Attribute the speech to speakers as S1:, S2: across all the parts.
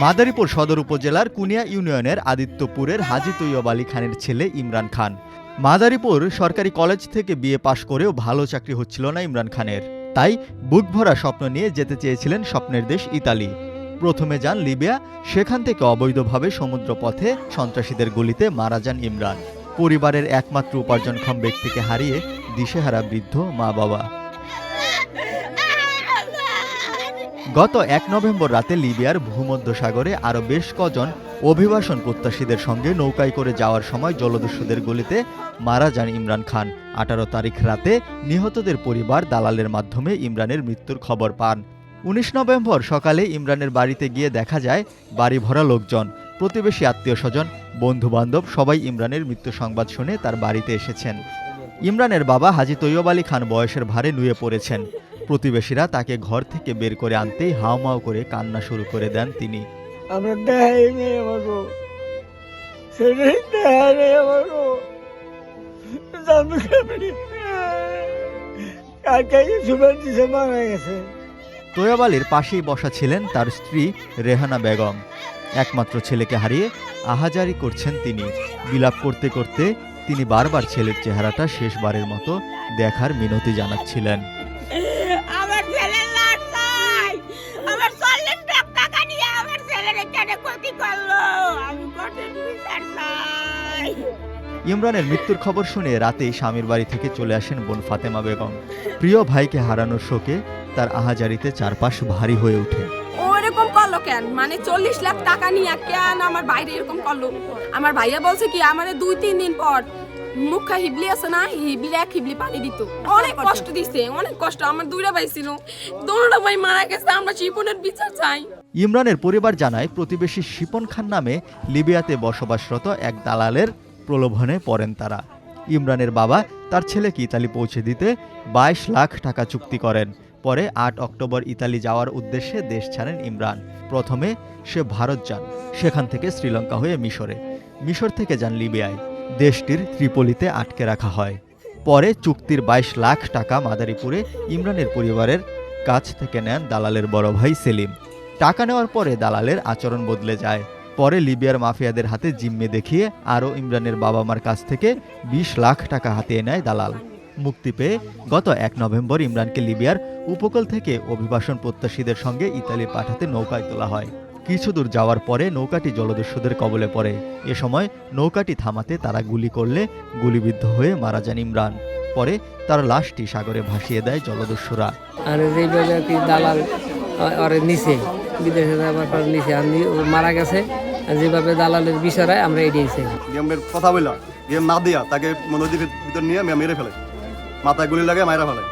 S1: মাদারীপুর সদর উপজেলার কুনিয়া ইউনিয়নের আদিত্যপুরের হাজি তৈয়ব আলী খানের ছেলে ইমরান খান। মাদারীপুর সরকারি কলেজ থেকে বিএ পাশ করেও ভালো চাকরি হচ্ছিল না ইমরান খানের। তাই বুক ভরা স্বপ্ন নিয়ে যেতে চেয়েছিলেন স্বপ্নের দেশ ইতালি। প্রথমে যান লিবিয়া, সেখান থেকে অবৈধভাবে সমুদ্রপথে সন্ত্রাসীদের গুলিতে মারা যান ইমরান। পরিবারের একমাত্র উপার্জনক্ষম ব্যক্তিকে হারিয়ে দিশেহারা বৃদ্ধ মা বাবা গত এক নভেম্বর রাতে লিবিয়ার ভূমধ্যসাগরে আরও বেশ কজন অভিবাসন প্রত্যাশীদের সঙ্গে নৌকায় করে যাওয়ার সময় জলদস্যুদের গুলিতে মারা যান ইমরান খান। আঠারো তারিখ রাতে নিহতদের পরিবার দালালের মাধ্যমে ইমরানের মৃত্যুর খবর পান। উনিশ নভেম্বর সকালে ইমরানের বাড়িতে গিয়ে দেখা যায়, বাড়ি ভরা লোকজন, প্রতিবেশী আত্মীয় স্বজন বন্ধু বান্ধব সবাই ইমরানের মৃত্যু সংবাদ শুনে তার বাড়িতে এসেছেন। ইমরানের বাবা হাজি তৈয়ব আলী খান বয়সের ভারে নুয়ে পড়েছেন। প্রতিবেশীরা তাকে ঘর থেকে বের করে আনতেই হাওমাও করে কান্না শুরু করে দেন তিনি।
S2: আমরা দেখাই নেই আমাকে সেটাই দেখা নেই আমাকে জানব কেমনি কালকে সুপার দিছে মারা গেছে।
S1: তৈয়ব আলীর পাশেই বসা ছিলেন তার স্ত্রী রেহানা বেগম। একমাত্র ছেলেকে হারিয়ে আহাজারি করছেন তিনি। বিলাপ করতে করতে তিনি বারবার ছেলের চেহারাটা শেষবারের মতো দেখার মিনতি জানাচ্ছিলেন। ইমরানের মৃত্যুর খবর শুনে রাতেই স্বামীর বাড়ি থেকে চলে আসেন বোন ফাতেমা বেগম। প্রিয় ভাইকে হারানোর শোকে তার আহাজারিতে চারপাশ ভারী হয়ে ওঠে।
S3: ও এরকম করল কেন? মানে চল্লিশ লাখ টাকা নিয়ে কেন আমার বাইরে এরকম করল? আমার ভাইয়া বলছে কি আমার দুই তিন দিন পর মুখা হিবলি আছে না হিবলি এক হিবলি পানি দিত। অনেক কষ্ট দিছে অনেক কষ্ট। আমার দুইটা ভাই ছিল। দোনোটা ভাই মারা গেছে আমরা জীবনের বিচার চাই।
S1: ইমরানের পরিবার জানায় প্রতিবেশী শিপন খান নামে লিবিয়াতে বসবাসরত এক দালালের প্রলোভনে পড়েন তারা। ইমরানের বাবা তার ছেলেকে ইতালি পৌঁছে দিতে বাইশ লাখ টাকা চুক্তি করেন। পরে আট অক্টোবর ইতালি যাওয়ার উদ্দেশ্যে দেশ ছাড়েন ইমরান। প্রথমে সে ভারত যান, সেখান থেকে শ্রীলঙ্কা হয়ে মিশরে। মিশর থেকে যান লিবিয়ায়। দেশটির ত্রিপলিতে আটকে রাখা হয়। পরে চুক্তির বাইশ লাখ টাকা মাদারীপুরে ইমরানের পরিবারের কাছ থেকে নেন দালালের বড় ভাই সেলিম। টাকা নেওয়ার পরে দালালের আচরণ বদলে যায়। পরে লিবিয়ার মাফিয়াদের হাতে জিম্মে দেখিয়ে আরও ইমরানের বাবা মার কাছ থেকে বিশ লাখ টাকা হাতিয়ে নেয় দালাল। মুক্তি পেয়ে গত এক নভেম্বর ইমরানকে লিবিয়ার উপকূল থেকে অভিবাসন প্রত্যাশীদের সঙ্গে ইতালি পাঠাতে নৌকায় তোলা হয়। কিছু দূর যাওয়ার পরে নৌকাটি জলদস্যুদের কবলে পড়ে। এ সময় নৌকাটি থামাতে তারা গুলি করলে গুলিবিদ্ধ হয়ে মারা যান ইমরান। পরে তার লাশটি সাগরে ভাসিয়ে দেয় জলদস্যুরা।
S4: বিদেশে যাবার পর নিছে আর নি- ও মারা গেছে। যেভাবে দালালের বিষয় আমরা এড়িয়েছি
S5: গেমের কথা বললা গেম না দিয়া তাকে নদীর ভিতর নিয়ে মেরে ফেলে মাথায় গুলি লাগে মায়েরা ফেলে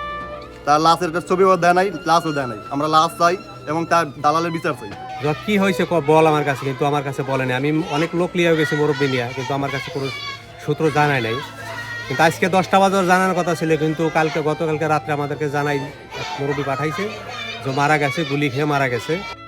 S5: তার লাশের একটা ছবিও দেয় নাই লাশও দেয় নাই। আমরা লাশ চাই এবং তার দালালের বিচার চাই।
S6: যা কি হয়েছে ক- বল আমার কাছে কিন্তু আমার কাছে বলেনি আমি অনেক লোক লিয়ে গেছি মুরব্বী নিয়ে কিন্তু আমার কাছে কোনো সূত্র জানায় নাই। কিন্তু আজকে দশটা বাজার জানার কথা ছিল কিন্তু কালকে গতকালকে রাত্রে আমাদেরকে জানাই মুরব্বী পাঠাইছে যে মারা গেছে গুলি খেয়ে মারা গেছে।